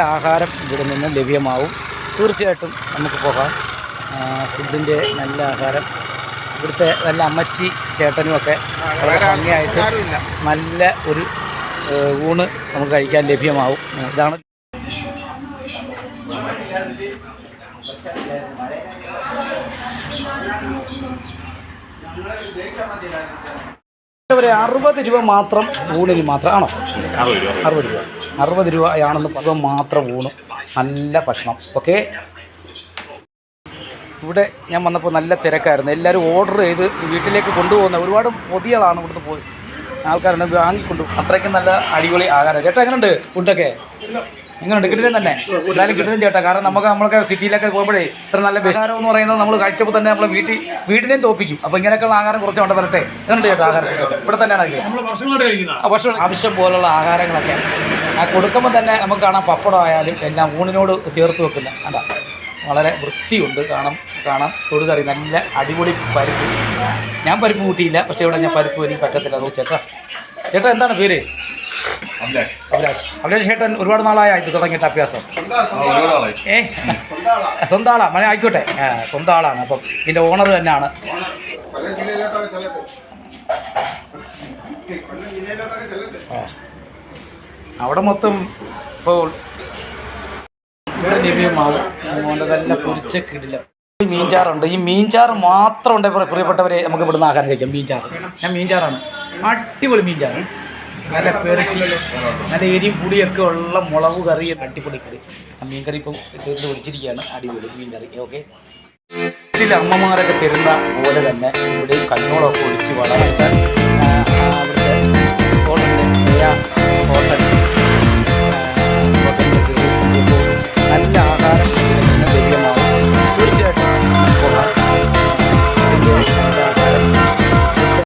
ആഹാരം ഇവിടെ നിന്ന് ലഭ്യമാവും. തീർച്ചയായിട്ടും നമുക്ക് പോകാം. ഫുഡിന്റെ നല്ല ആഹാരം. ഇവിടുത്തെ നല്ല അമ്മച്ചി ചേട്ടനും ഒക്കെ വളരെ ഭംഗിയായിട്ട് നല്ല ഒരു ഊണ് നമുക്ക് കഴിക്കാൻ ലഭ്യമാവും. ഇതാണ് ഒരു അറുപത് രൂപ മാത്രം ഊണിന് മാത്രം ആണോ? അറുപത് രൂപ. അറുപത് രൂപയാണെന്ന് പറയുമ്പോൾ മാത്രം ഊണ്. നല്ല ഭക്ഷണം. ഓക്കെ ഇവിടെ ഞാൻ വന്നപ്പോൾ നല്ല തിരക്കായിരുന്നു. എല്ലാവരും ഓർഡർ ചെയ്ത് വീട്ടിലേക്ക് കൊണ്ടുപോകുന്ന ഒരുപാട് പൊതികളാണ് ഇവിടുന്ന് പോയി. ആൾക്കാരുണ്ട് വാങ്ങിക്കൊണ്ടു. അത്രയ്ക്കും നല്ല അടിപൊളി ആഹാരം. ചേട്ടാ എങ്ങനെയുണ്ട് ഫുഡൊക്കെ എങ്ങനെയുണ്ട് കിട്ടുന്നത് തന്നെ? എന്തായാലും കിട്ടുന്നത് ചേട്ടാ. കാരണം നമുക്ക് നമ്മളൊക്കെ സിറ്റിയിലൊക്കെ പോകുമ്പോഴേ ഇത്ര നല്ല വിഹാരം എന്ന് പറയുന്നത് നമ്മൾ കഴിച്ചപ്പോൾ തന്നെ നമ്മളെ വീട്ടിൽ വീടിനെയും തോപ്പിക്കും. അപ്പോൾ ഇങ്ങനെയൊക്കെയുള്ള ആഹാരം കുറച്ച് കൊണ്ട് വരട്ടെ. എങ്ങനെയുണ്ട് ചേട്ടാ ആഹാരം? ഇവിടെ തന്നെയാണ് ഭക്ഷണം ആവശ്യം പോലുള്ള ആഹാരങ്ങളൊക്കെ. ആ കൊടുക്കുമ്പോൾ തന്നെ നമുക്ക് കാണാം പപ്പടം ആയാലും എല്ലാം ഊണിനോട് ചേർത്ത് വെക്കുന്ന അല്ല വളരെ വൃത്തിയുണ്ട്. കാണാം കാണാം. തൊടുകറി നല്ല അടിപൊളി പരിപ്പ്. ഞാൻ പരിപ്പ് കൂട്ടിയില്ല. പക്ഷേ ഇവിടെ ഞാൻ പരിപ്പ് എനിക്ക് പറ്റത്തില്ല. അത് ചേട്ടാ? ചേട്ടാ എന്താണ് പേര്? അഭിലാഷ്. അഭിലാഷ്. ചേട്ടൻ ഒരുപാട് നാളായി ഇത് തുടങ്ങിയിട്ട് അഭ്യാസം. ഏ? സ്വന്തം ആളാ മഴ ആയിക്കോട്ടെ. സ്വന്തം ആളാണ് അപ്പം ഇതിന്റെ ഓണർ തന്നെയാണ്. ആ. അവിടെ മൊത്തം ഇപ്പോൾ ലഭ്യമാവും അതുകൊണ്ട് മീൻചാറുണ്ട് ഈ മീൻചാറ് മാത്രം ഉണ്ട് പ്രിയപ്പെട്ടവരെ നമുക്ക് ഇവിടുന്ന് ആഹാരം കഴിക്കാം. മീൻചാറ് ഞാൻ മീൻചാറാണ് അടിപൊളി മീൻചാറ് നല്ല പെരുക്കി നല്ല എരിയും പുളിയൊക്കെ ഉള്ള മുളക് കറി അടിപൊളി കറി. ആ മീൻ കറി ഇപ്പം തീർന്ന് ഒഴിച്ചിരിക്കുകയാണ് അടിപൊളി മീൻ കറി. ഓക്കെ? അമ്മമാരൊക്കെ തരുന്ന പോലെ തന്നെ ഇവിടെയും കണ്ണോളൊക്കെ ഒഴിച്ച് വളരെ